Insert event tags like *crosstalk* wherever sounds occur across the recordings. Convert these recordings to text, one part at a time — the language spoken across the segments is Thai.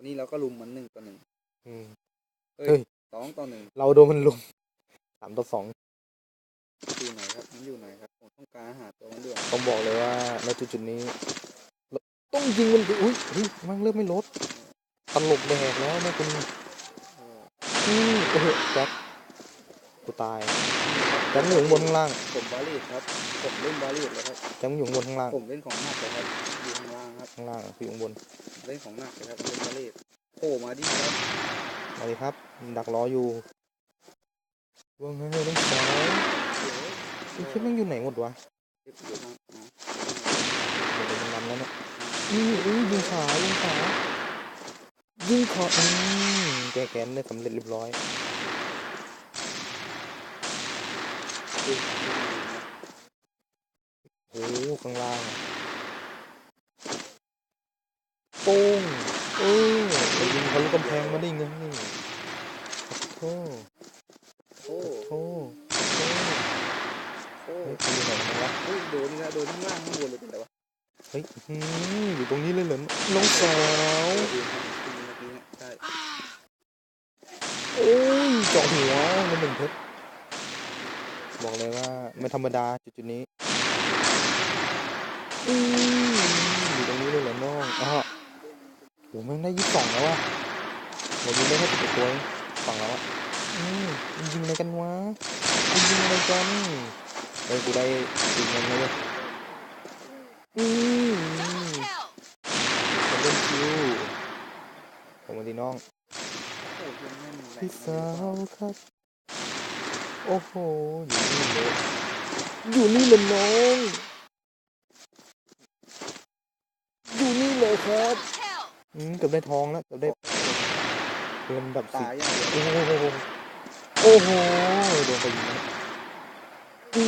วันนี้เราก็ลุมมันหนึ่งต่อหนึ่งอืมเอ้เฮ้ย ยสองต่อหนึ่งเราโดนมันลุมสามต่อสองอยู่ไหนครับมันอยู่ไหนครับผมต้องการหาตัวมันด่วนต้องบอกเลยว่าในจุดจุดๆนี้เราต้องยิงมันดิอุ้ยเฮ้ยมันเริ่มไม่ลดตลกแดกแล้วแม่คุณเอออืมเออแจ็คกูตายแจ็คมึงอยู่ข้างบนข้างล่างผมบาลีดครับผมเล่นบาลีดเลยครับแจ็คมึงอยู่ข้างบนข้างล่างผมเล่นของหนักเลยครับอยู่ ข้างล่างครับข้างล่างคืออยู่ข้างบนเล่นของหนักเลยครับเล่นบาลีดโผล่มาดิครับมาเลยครับ ดักรออยู่ว่าไงต้องสาวเดี๋ยวไอ้เชี่ยแม่งอยู่ไหนหมดวะเก็บอยู่ข้างอ๋อเดี๋ยวมันนำแล้วเนี่ยนี่อุ้ยยิงขายิงขายิงขาอืมแก้แค้นได้สำเร็จเรียบร้อยอุ๊ยโอ้โหข้างล่างโป้งเออไปยิงทะลุกำแพงมาได้ไงนี่โอ้โอ้โอ้โหโอ้เฮ้ยไปอยู่ไหนกันวะเฮ้ยโดนนี่นะโดนข้างล่างข้างบนเลยเป็นไรวะเฮ้ยอื้อหืออยู่ตรงนี้เลยเหรอน้องสาวเออครับจริงเมื่อกี้เนี่ยใช่โอ้ยเจาะหัวมันหนึ่งเพชรบอกเลยว่าไม่ธรรมดาจุดจุดๆนี้อืมอยู่ตรงนี้เลยเหรอน้องอ๋อ โหม่งได้ยี่สิบสองแล้ววะเรายิงได้แค่สิบตัวเองฝั่งแล้วอะอืมยิงอะไรกันวะยิงอะไรกันเฮ้ยกูได้ยิงมันเลยเว้ยอืมมันเล่นคิวผมมาดีน้องโอ้ยยังแม่นแรงพี่สาวครับ โอ้โห อยู่นี่เลยอยู่นี่เลยน้อง อยู่นี่เลยครับ อืมเกือบได้ทองแล้วเกือบได้เงินแบบสิตายอย่างเดียวโอ้โหโอ้โหโดนไปยิงแล้วอื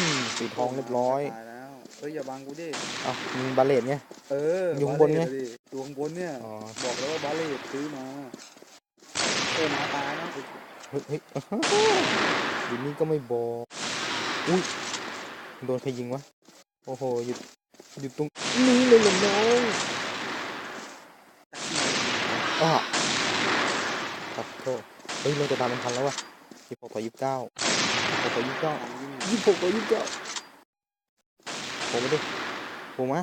มสีทองเรียบร้อยตายแล้วเฮ้ยอย่าบังกูดิเอ้ามึงบาเลตไง เอออยู่ข้างบนไงเลตดิอยู่ข้างบนเนี่ยอ๋อบอกแล้วว่าบาเลตซื้อมาโอ้หมาตายนะเฮ้ยเฮ้ยอ้าวอยู่นี่ก็ไม่บอกอุ้ยโดนใครยิงวะโอ้โหอยู่อยู่ตรงนี้เลยเหรอน้อง อะครับโทษเฮ้ยเราจะตามมันทันแล้ววะยี่สิบหกต่อยี่สิบเก้าหกต่อยี่สิบเก้าทำยิ่งยี่สิบหกต่อยี่สิบเก้าผมมาดิผมมา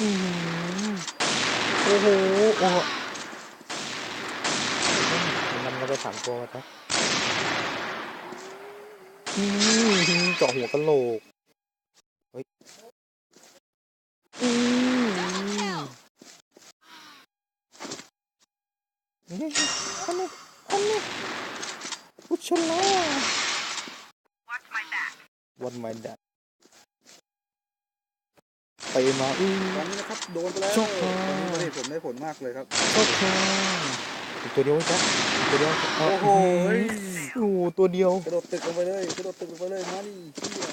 อืมโอ้โหโอ้โหมันนำเราไปสามตัวมาจ้ะอืมเจาะหัวกะโหลกเฮ้ยอืม นี่อันนี้อันนี้อุชลา What my dad ไปมาอือตอนนี้นะครับโดนไปแล้วช็อกตอนนี้บาเลตผมได้ผลมากเลยครับ โอเคตัวเดียวไว้จ๊ะตัวเดียวโอ้โหโอ้โหตัวเดียวกระโดดตึกลงไปเลยกระโดดตึกลงไปเลยมาดิ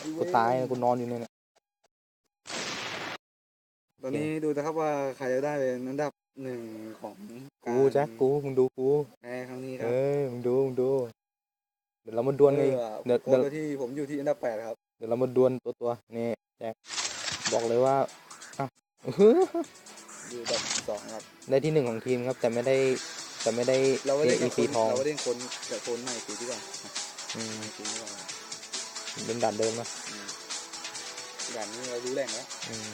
เหี้กูตายนะกูนอนอยู่เนี่ยนะตอนนี้ดูนะครับว่าใครจะได้เป็นอันดับ หนึ่งของกูจ๊ะกูมึงดูกูแพ้ครั้งนี้ครัเอ้ยมึงดูมึงดู เดี๋ยวเรามาดวลกันอีกเดี๋ยวโคเดี๋ยวตรที่ผมอยู่ที่อันดับแปดครับเดี๋ยวเรามาดวลตัวตัวนี่แจ็คบอกเลยว่าอะอยู่อันดับสองครับได้ที่หนึ่งของทีมครับ แต่ไม่ได้แต่ไม่ได้เราไม่ได้เอกับคซีนทองเราไม่ได้คนกับคนใหม่สีดีกว่าอืมสีดีกว่าเป็นด่านเดิมนะอืมอย่างนี้เรารู้แหล่งแล้วอืม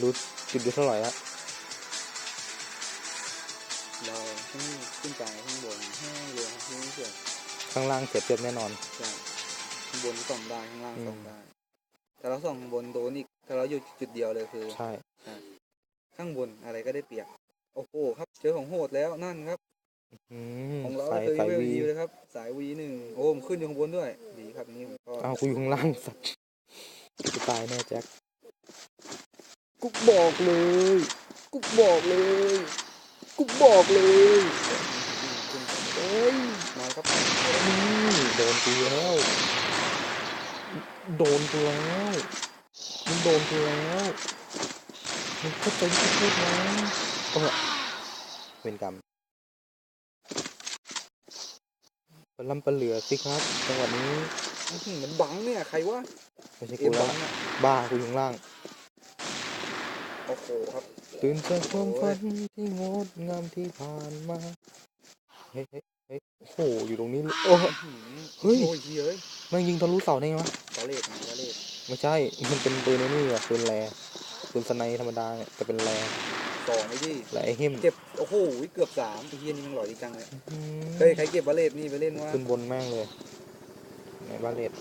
รู้จุดอยู่เท่าไหร่ละ เราขึ้นขึ้นไปข้างบนแห้งเรือข้างนี้เสือข้างล่างเสียเปรียบแน่นอนใช่ข้างบนส่องได้ข้างล่างอืม ส่องได้ แต่เราส่องข้างบนโดนอีกถ้าเราอยู่จุดเดียวเลยคือ ใช่ ข้างบนอะไรก็ได้เปรียบโอ้โหครับเจอของโหดแล้วนั่นครับ อืมของเราสายคือสายเวลวีดีเลยครับ สายวีหนึ่งโอ้ผมขึ้นอยู่ข้างบนด้วย ดีครับนี่ผมก็อ้าวกูอยู่ข้างล่างสัตว์กูตายแน่แจ็คกูบอกเลยกูบอกเลย กูบอกเลยขึ้นเอ้ยมาครับนี่โดนกูแล้ว โดนกูแล้วมึงโดนกูแล้วมึงเข้าใจที่กูพูดไหมเออเวรกรรมปลำปลาเหลือสิครับจังหวะนี้อื้อหือมันบังเนี่ย ใครวะไม่ใช่เอ็กูมแล้วบังอะบ้ากูอยู่ข้างล่าง โอ้โหครับตื่นจากความฝันที่งดงามที่ผ่านมา เฮ้ยเฮ้ยเฮ้ยโอ้โห อยู่ตรงนี้เลยโอ้โห เฮ้ย โอ้ยเฮ้ยแม่งยิงทะลุเสาได้ไงวะบาเลตนะบาเลตไม่ใช่ มันเป็นปืนไอ้นี่อะปืนแรปืนสไนธรรมดาเนี่ยแต่เป็นแรสองไอ้ที่และไอ้หิมเก็บ โอ้โห เกือบสามไอ้เฮียนี่มันหล่อจริงจังเลยอืมเฮ้ย ใครเก็บบาเลตนี่ไปเล่นวะขึ้นบนแม่งเลยไหนบาเลต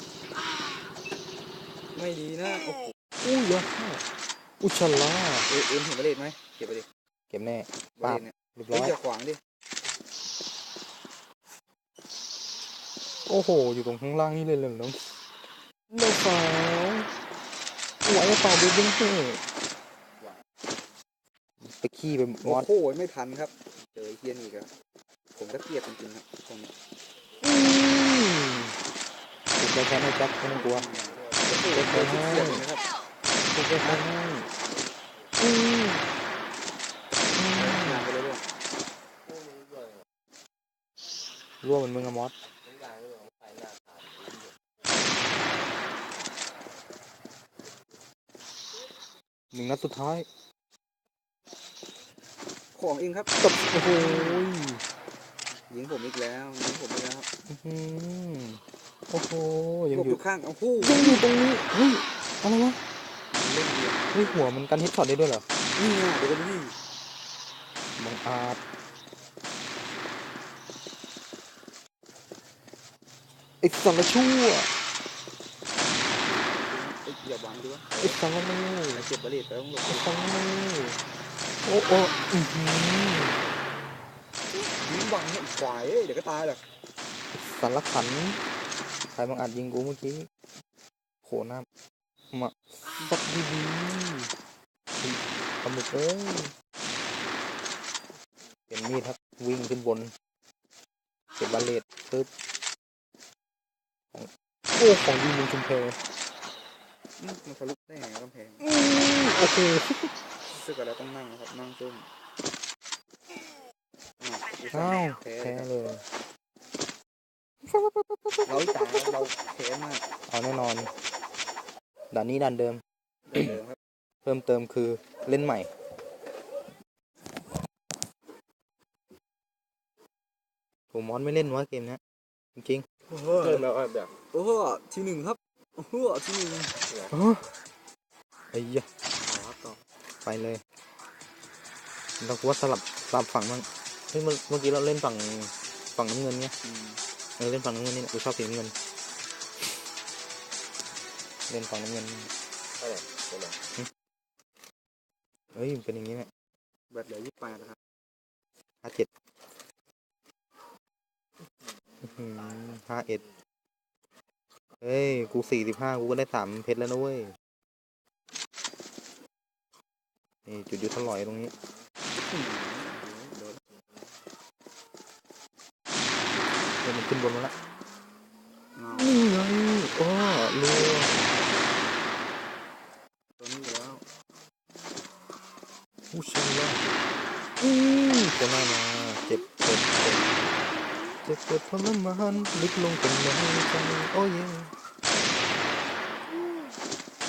ไม่ดีนะ โอ้โหอู้ยะ อุยชะลาเอ็มเอ็มเห็นบาเลตไหมเก็บไปดิเก็บแน่บาเลตเนี่ยเรียบเฮ้ร้ยอยอย่าขวางดิ โอ้โห อยู่ตรงข้างล่างนี่เลยเลยน้องเด็กสาวไหวหรือเปล่าเบบี้เฮ้ไปขี้ไปโอ้มอดโหไม่ทันครับ เจอไอ้เฮียนี่อีกแล้วผมก็เกลียดจริงๆครับตรงนี้อืมติดใจแค้นให้แจ็คไม่ต้องกลัวโอ้โหเจอเกลียด เลยนะครับติดใจแค้นให้อืมอืมงานไปเลยด้วยร่วมเหมือนมึงอะมอสหนึ่งนัดสุดท้าย ของเองครับกับโอ้โหยิงผมอีกแล้วยิงผมอีกแล้วครับอื้อหือโอ้โหยังหลบออยู่ยู่ข้างโอ้โหยังอยู่ตรงนี้เฮ้ยอะไรวะเล่ นเดียวเฮ้ยหัวมันกันเฮดช็อตได้ด้วยเหรอ นี่ไงเดี๋ยวกันนี่บังอาจไอ้สังกชั่วเอ้ยอย่าวางด้วยไอ้สังกเลวเก็บบาเลตไปต้องหลบไอ้สังกเลวโอ้โอ้อื้อหือยิงบังเนี่ยควายเอ้ยเดี๋ยวก็ตายหรอกสารขันใครบังอาจยิงกูเมื่อกี้โขน้ำ มาสักดีดีๆเฮ้ยปลาหมึกเอ้ยเห็นมีดครับวิ่งขึ้นบนเก็บบาเลตปึ๊บของโอ้ของดีมึงชุมเพอืมมันทะลุได้ไงกำแพงอืมโอเคซึ่งกันแล้วต้องนั่งนะครับนั่งซุ่มอ้าอ้าววแพ้แพ้เลยเลยเราจ่ายครับเราแพ้มากเอาแน่นอน ด่านนี้ด่านเดิมเหมือนเดิมครับเพิ่มเติมคือเล่นใหม่ ผมมอนไม่เล่นวะเกมเนี้ยจริงเริ่มแล้วแบบโอ้โหที่หนึ่งครับ โอ้โหที่หนึ่งๆอ๋อไอ้ยะต่อครับต่อไปเลยเราว่าสลับสลับฝั่งบ้างเฮ้ยเมื่อเมื่อกี้เราเล่นฝั่งฝั่งน้ำเงินไงอืมเออเล่นฝั่งน้ำเงินนี่แหละกูชอบสีน้ำเงิน เล่นฝั่งน้ำเงินเฮ้ยมันเป็นอย่างนี้เนี่ยแบตเหลือยี่สิบแปดนะครับห้าเจ็ดห้าเอ็ดเฮ้ย กูสี่สิบห้ากูก็ได้สามเพชรแล้วนะเว้ย นี่ จุดยุทธลอยตรงนี้อืมโดนเดี๋ยวมันขึ้นบนมาละเงานี่ไงอ้อรัว ตัวนี้อยู่แล้ว อู้ชิงละอู้ตัวหน้ามาเจ็บเจ็บเจ็บเจ็บปวดทรมานลึกลงเป็นในใจโอ้ย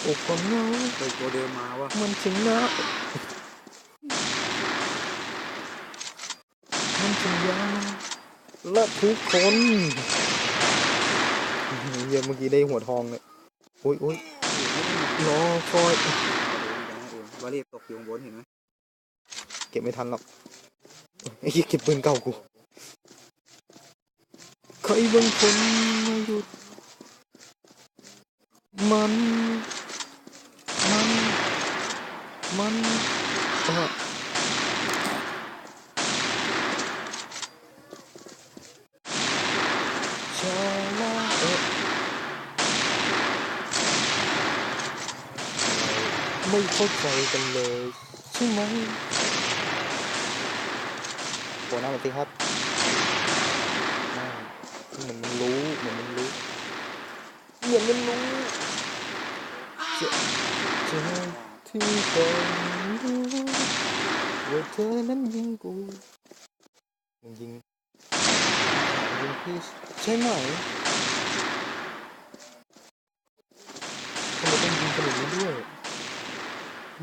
โอ้ความเหงาเคยตัวเดิมมาวะมันจึงนะมันจึงยาและทุกคนเหี้ยเมื่อกี้ได้หัวทองเลยโอ้ยโอ้ยรอคอย วาเลตตกอยู่บนเห็นไหม เก็บไม่ทันหรอกไอ้เหี้ยเก็บปืนเก่ากูใครบางคนมาหยุด มัน มัน มันอะชาลาเอไม่เข้าใจกันเลย ใช่ไหม โผล่หน้ามาสิครับเหมือนมันรู้เหมือนมันรู้เหมือนมันรู้เจะจะที่ตอนรู้ว่าเธอนั้นยิงกูมึงยิงยิงพี่ใช่ไหมทำไมต้องยิงขนาดนี้ด้วย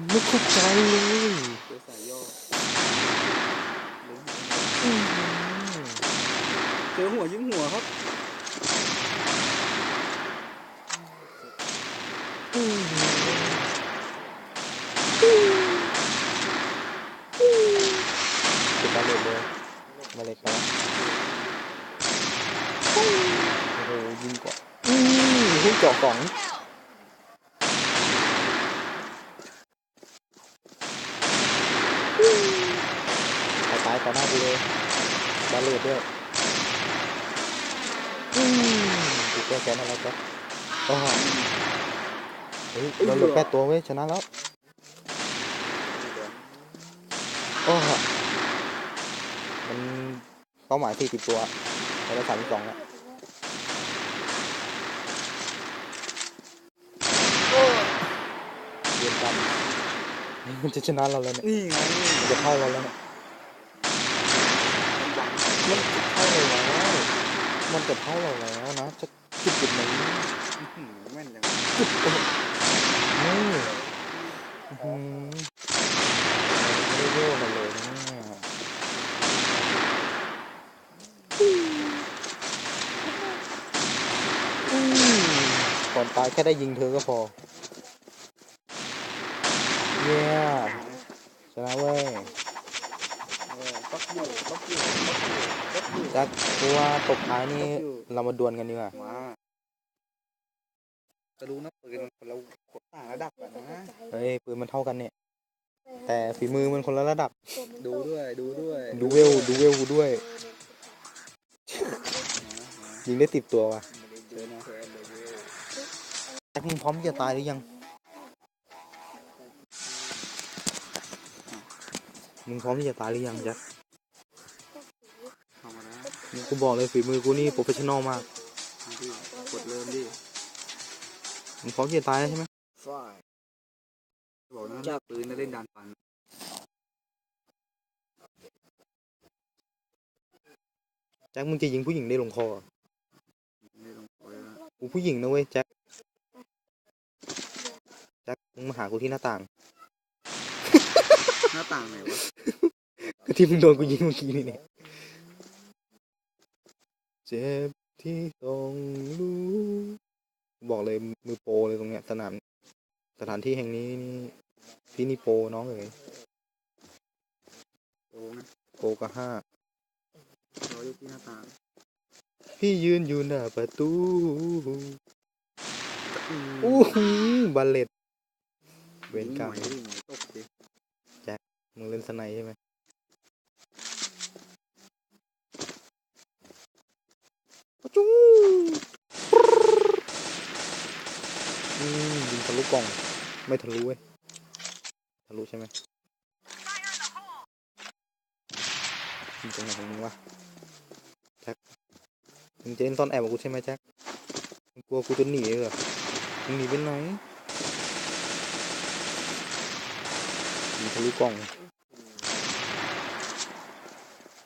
ไม่เข้าใจเลย เจอใส่ หัวยิ้มหัวครับเก็บบาเลตเลยบาเลตไปแล้วโอ้โหยิงก่อนอืมหุ้นเจาะกล่องตายตายต่อหน้ากูเลยบาเลตด้วย แก้แค้นอะไรจ๊ะโอ้โหเฮ้ยเราเหลือแปดตัวเว้ยชนะแล้วโอ้โหมันเป้าหมายสี่สิบตัวเราได้สามสิบสองแล้วเรียนกันมันจะชนะเราแล้วเนี่ยนี่ไงมันจะเข้าเราแล้วเนี่ยมันจะเข้าเราแล้วมันจะเข้าเราแล้วนะจะ จุดจุดไหนแม่นจังจุดตรงนี่อื้อหือไม่ได้โยกมาเลยเนี่ยก่อนตายแค่ได้ยิงเธอก็พอ เย้ชนะเว้ยเออปักอยู่ปัวตบท้ายนี่เรามาดวลกันดีกว่า ยิงได้ติดตัวว่ะเจอนะแจ็คมึงพร้อมที่จะตายหรือยัง มึงพร้อมที่จะตายหรือยังแจ็คเข้ามานะกูบอกเลยฝีมือกูนี่โปรเฟชชั่นอลมากเอาดิกดเริ่มดิ มึงพร้อมที่จะตายแล้วใช่ไหมบอกนะจับปืนแล้วเล่นดันฟันแจ็คมึงจะยิงผู้หญิงได้ลงคอเหรอ ไม่ลงคอยแล้ว กูผู้หญิงนะเว้ยแจ็คแจ็คมึงมาหากูที่หน้าต่าง หน้าต่างไหนวะก็ที่มึงโดนกูยิงเมื่อกี้นี่เนี่ยเจ็บที่ต้องรู้บอกเลยมือโปรเลยตรงเนี้ยสนามสถานที่แห่งนี้นี่พี่นี่โปรน้องเอ๋ยโอ้นะโปรก็ห้ารออยู่ที่หน้าต่าง พี่ยืนอยู่หน้าประตูอืมอู้หูบัลเลตเวนกรรมยิงหน่อยดิหน่อยตกดิมึงเล่นสไนใช่ไหมจู้อืมยิงทะลุกล่อง ไม่ทะลุเว้ย ทะลุใช่ไหมยิงตรงไหนของมึงวะแจ็ค มึงจะเล่นตอนแอบกับกูใช่ไหมแจ็คมึงกลัวกูจะหนีเหรอมึงหนีไปไหนยิงทะลุกล่อง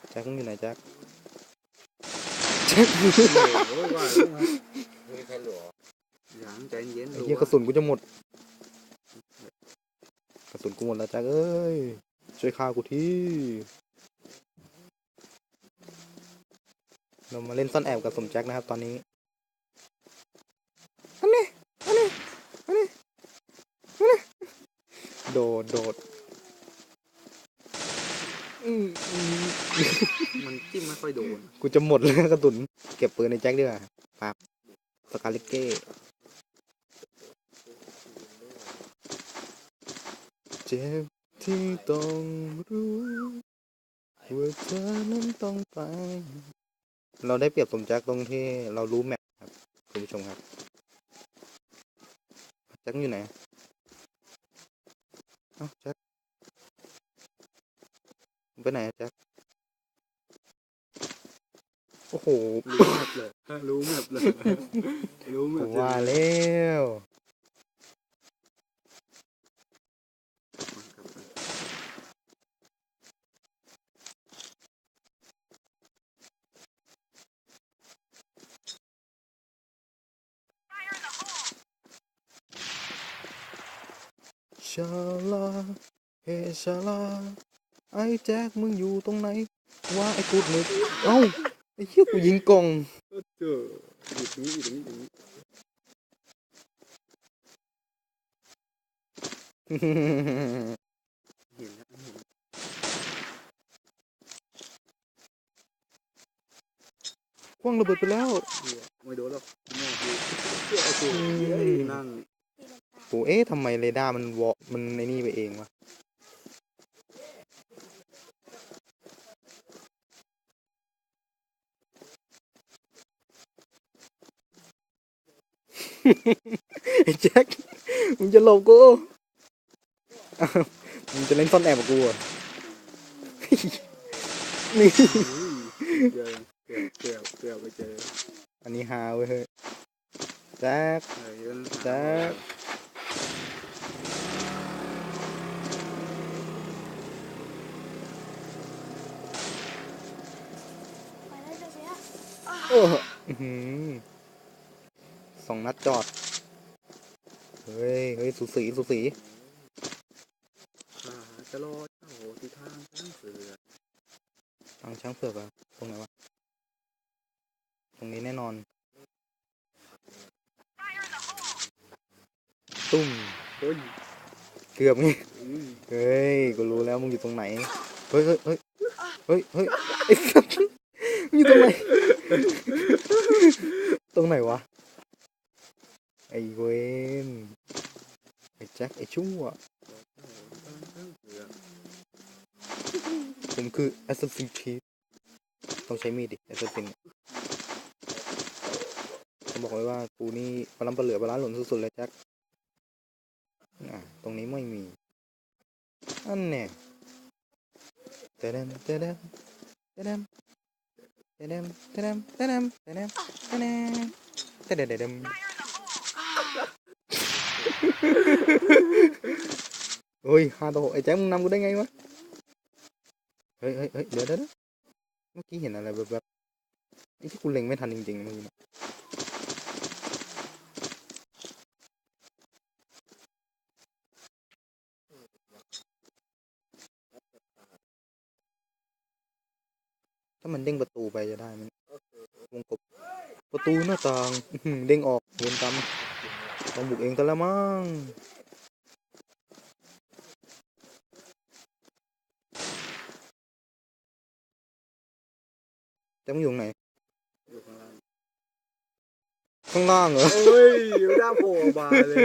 แจ็คมึงอยู่ไหนแจ็คแจ็คมีใครหลวอย่างใจเย็นไอ้เหี้ยกระสุนกูจะหมด กระสุนกูหมดแล้วแจ็คเอ้ยช่วยฆ่ากูที เรามาเล่นซ่อนแอบกับสมแจ็คนะครับ ตอนนี้อันนี้อันนี้อันนี้อันนี้โดดโดดอืมอืมมันจิ้มไม่ค่อยโดน กูจะหมดแล้วกระสุน เก็บปืนในแจ็คดีกว่าปั๊บสกาเลเก้เจ็บที่ต้องรู้ว่าเธอนั้นต้องไป เราได้เปรียบสมแจ็คตรงที่เรารู้แมปครับคุณผู้ชมครับแจ็คอยู่ไหนเอ้าแจ็คมึงไปไหนอะแจ็คโอ้โห รู้แมปเลย รู้แมปเลย รู้แมกูปว่าแล้ว ชาลาเฮชาลาไอ้แจ็คมึงอยู่ตรงไหนว่าไอ้กูดมึกเอ้าไอ้เหี้ยกูยิงกล่องเจออยู่ตรงนี้อยู่ตรงนี้อยู่ตรงนี้เห็นแล้วเห็นคว้างระเบิดไปแล้ว เหี้ยไม่โดนหรอกแม่กูเชื่อไอ้กูเฮ้ยนั่งนี่ โอ้เอ๊ะทำไมเรดาร์มันวอมันในนี่ไปเองวะไอ้แจ็คมึงจะหลบกูอ้าวมึงจะเล่นซ่อนแอบกับกูเหรอะนี่เฮ้ยเจอเกือบเกือบเกือบไปเจออันนี้ฮาเว้ยเฮ้ยแจ็คเออยังแจ็ค ไปแล้วจะเสีย โอ้อื้อหือสองนัดจอด เฮ้ย เฮ้ยสูสีสูสีข้าจะรอเจ้าที่ทางช้างเสือทางช้างเผือกอะตรงไหนวะ ตรงนี้แน่นอน ตุ้ม เฮ้ยเกือบไงอืมเฮ้ย กูรู้แล้วมึงอยู่ตรงไหน เฮ้ยเฮ้ยเฮ้ยเฮ้ยเฮ้ยไอ้สัสมึงอยู่ตรงไหน ตรงไหนวะ ไอเวนไอแจ็คไอชั่วผมคือ Assassin's Creed ต้องใช้มีดดิ Assassin เนี่ยผมบอกเลยว่ากูนี่ปลาล้ำปลาเหลือปลาล้าหล่นสุดๆเลยแจ็คอะตรงนี้ไม่มี อันแน่เตะเตเดมเตเดมเตเดม tadam tadam tadam ôi *laughs* hai tàu hội chém năm của đấy ngay quá. Ơi ơi ơi đỡ đó nó chỉ hiện là là vật vật cái cú lình mới mà. ถ้ามันเด้งประตูไปจะได้ไหมวงกบประตูหน้าต่างอื้อหือเด้งออกเวนกรรมต้องบุกเองกันแล้วมั้งจะมึงอยู่ตรงไหนอยู่ข้างล่างข้างล่างเหรอเฮ้ยหน้าโผล่มาเลย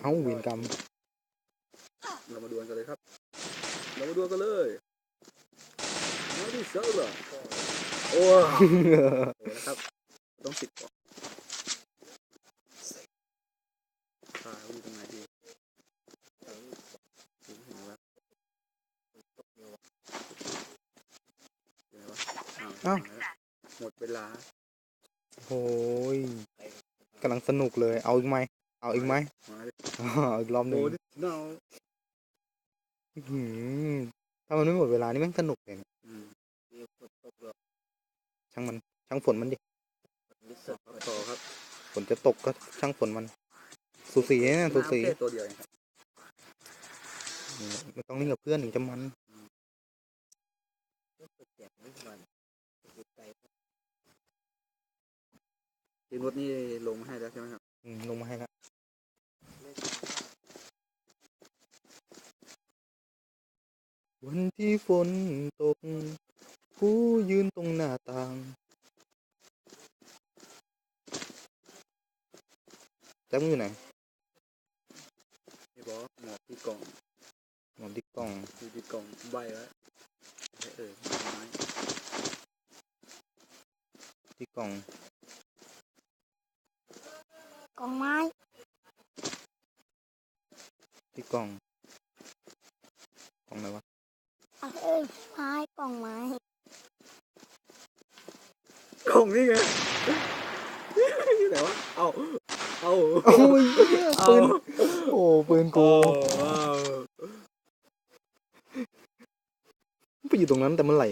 เอ้าเวนกรรม เรามาดวลกันเลยครับ เรามาดวลกันเลยมาดิเซอร์อะโอ้โหนะครับ ต้องติดก่อนอ่าอยู่ตรงไหนดีเห็นไหมวะเห็นไหมวะอ้าวหมดเวลาโอ้ยกำลังสนุกเลย เอาอีกไหม เอาอีกไหมมาดิเอาอีกรอบหโอ้นึ่งดิเนา อื้อหือถ้ามันไม่หมดเวลานี่แม่งสนุกเลยนะอืมช่างมัน ช่างฝนมันดิต่อครับฝนจะตกก็ช่างฝนมัน สูสีนะสูสี น้ำแค่ตัวเดียวเองครับอืมไม่ต้องเล่นกับเพื่อนถึงจะมันทีมรถนี่ลงมาให้แล้วใช่ไหมครับ อืมลงมาให้ละ วันที่ฝนตกกูยืนตรงหน้าต่าง แจ็คมึงอยู่ไหนพี่บอกหมอบที่กล่องหมอนที่กล่องที่ที่กล่องใบไว้ให้เออไม้ที่กล่องกองไม้ ที่กล่องกล่องไหนวะ เอาเอ้ยไม้กองไม้กล่องนี่ไงนี่ไหนวะเอาเอาโอ้ยเหี้ยเอาปืนโอ้ปืนกูเอาไปอยู่ตรงนั้นแต่เมื่อไหร่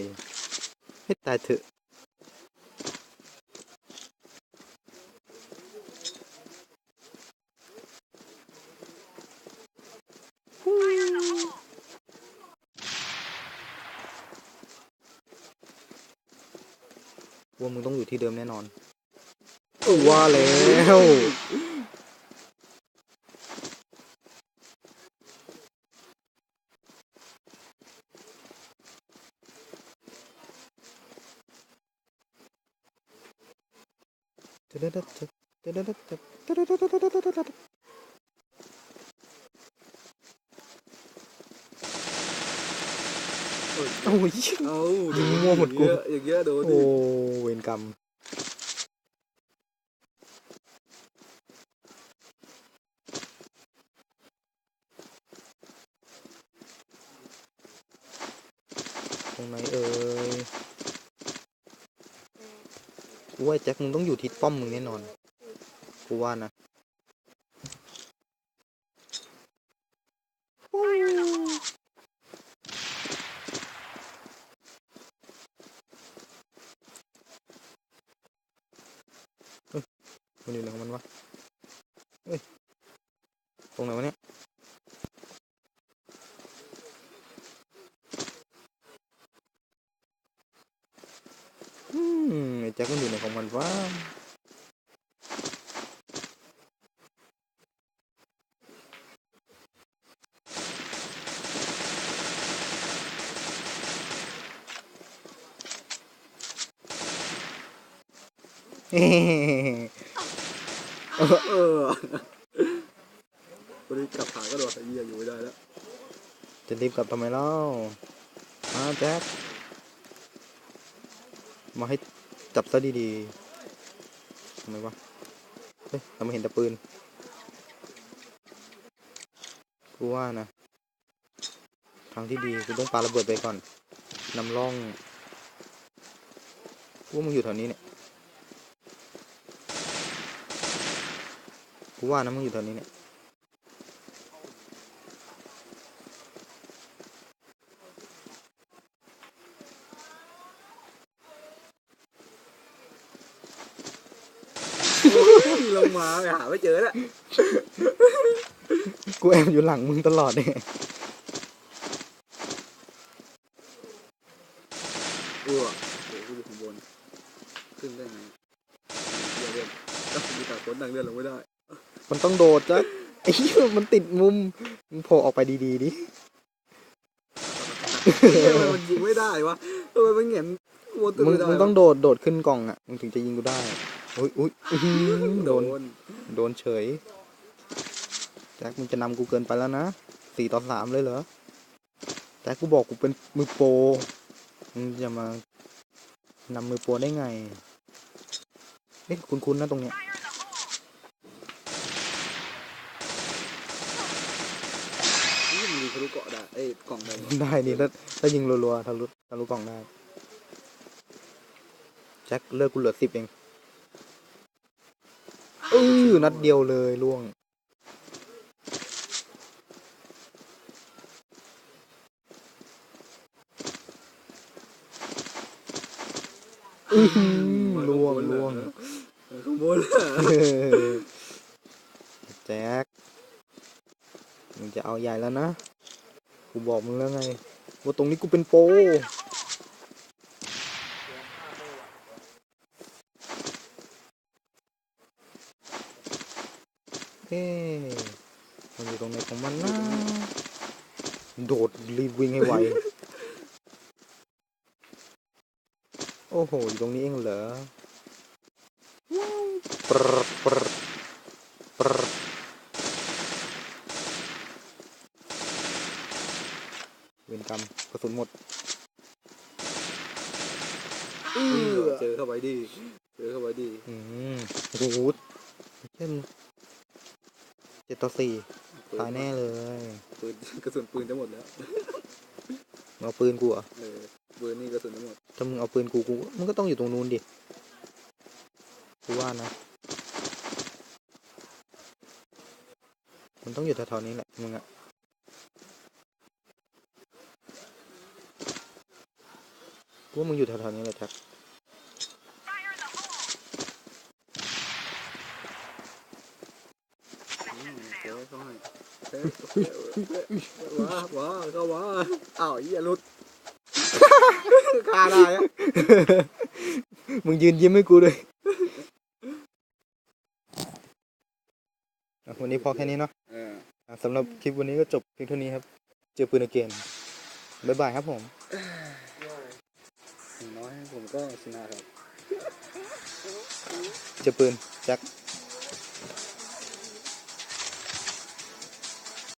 ให้ตายเถอะ ว่ามึงต้องอยู่ที่เดิมแน่นอนว่าแล้วเอ้ย โอ้ย เอา ยิงมั่วหมดกู อย่างเงี้ยโดนดิ โอ้เวรกรรม ตรงไหนเอ่ยกูว่าไอ้แจ็คมึงต้องอยู่ที่ป้อมมึงแน่นอนกูว่านะ มันอยู่ไหนของมันวะ เฮ้ย ตรงไหนวะเนี่ย อืมไอ้แจ็คมันอยู่ไหนของมันวะ เออเออวันนี้กลับหาก็โดนไอ้เหี้ยอยู่ไม่ได้แล้วจะรีบกลับทำไมเล่ามาแจ็คมาให้จับซะดีๆทำไมวะ เฮ้ยเราไม่เห็นแต่ปืน กูว่านะ ทางที่ดีกูต้องปาระเบิดไปก่อนนำร่องกูว่ามึงอยู่แถวนี้เนี่ย กูว่านะมึงอยู่แถวนี้เนี่ยลงมาไปหาไม่เจอแล้ว กูแอบอยู่หลังมึงตลอดเนี่ย เออโอ้โหกูอยู่ข้างบน ขึ้นได้ไงเหี้ยเลื่อนต้องมีแต่คนนั่งเลื่อนลงไม่ได้ มัน ต้องโดดจ้ะไอ้เหี้ยมันติดมุมมึงโผล่ออกไปดีๆดิทำไมมันยิงไม่ได้วะทำไมมันเหงียนวนตัวมึงไม่ได้มึงต้องโดดโดดขึ้นกล่องอะมึงถึงจะยิงกูได้อุ้ยอุ้ยอื้อหือโดนโดนเฉยแจ็คมึงจะนำกูเกินไปแล้วนะสี่ต่อสามเลยเหรอแจ็คกูบอกกูเป็นมือโปรมึงจะมานำมือโปรได้ไงเอ๊ะคุ้นๆนะตรงเนี้ย นี่มันยิงทะ ลุเกาะได้เอ้ยกล่องได้เหรอได้ดิถ้าถ้ายิงรัวๆทะลุทะลุกล่องได้แจ็คเลิกกูเหลือสิบเองเออนัดเดียวเลยล่วง อื้อหือล่วงล่วงเออข้างบนเลยเออแจ็คมึงจะเอาใหญ่แล้วนะ กูบอกมึงแล้วไง ว่าตรงนี้กูเป็นโปรเอ๊ะมันอยู่ตรงไหนของมันนะโดดรีบวิ่งให้ไว โอ้โห อยู่ตรงนี้เองเหรอปรดปรดปรดเวร กรรมกระสุนหมดเออเจอเข้าไปดิเจอเข้าไปดิอืมโอ้โหเช่นเจ็ดต่อสี่ตายแน่เลยปืนกระสุนปืนจะหมดแล้วมึงเอาปืนกูเหรอะเออปืนนี่กระสุนจะหมดถ้ามึงเอาปืนกูกูมึงก็ต้องอยู่ตรงนู้นดิกูว่านะมันต้องอยู่แถวๆนี้แหละมึงอะ กูมึงอยู่แถวๆนี้แหละครับว้าว้าก็ว้าอ้าวอีหลุดคาได้มึงยืนยิ้มให้กูด้วยวันนี้พอแค่นี้เนาะสำหรับคลิปวันนี้ก็จบเพียงเท่านี้ครับ เจอปืนเกมบ๊ายบายครับผม จะปืนแจ็ค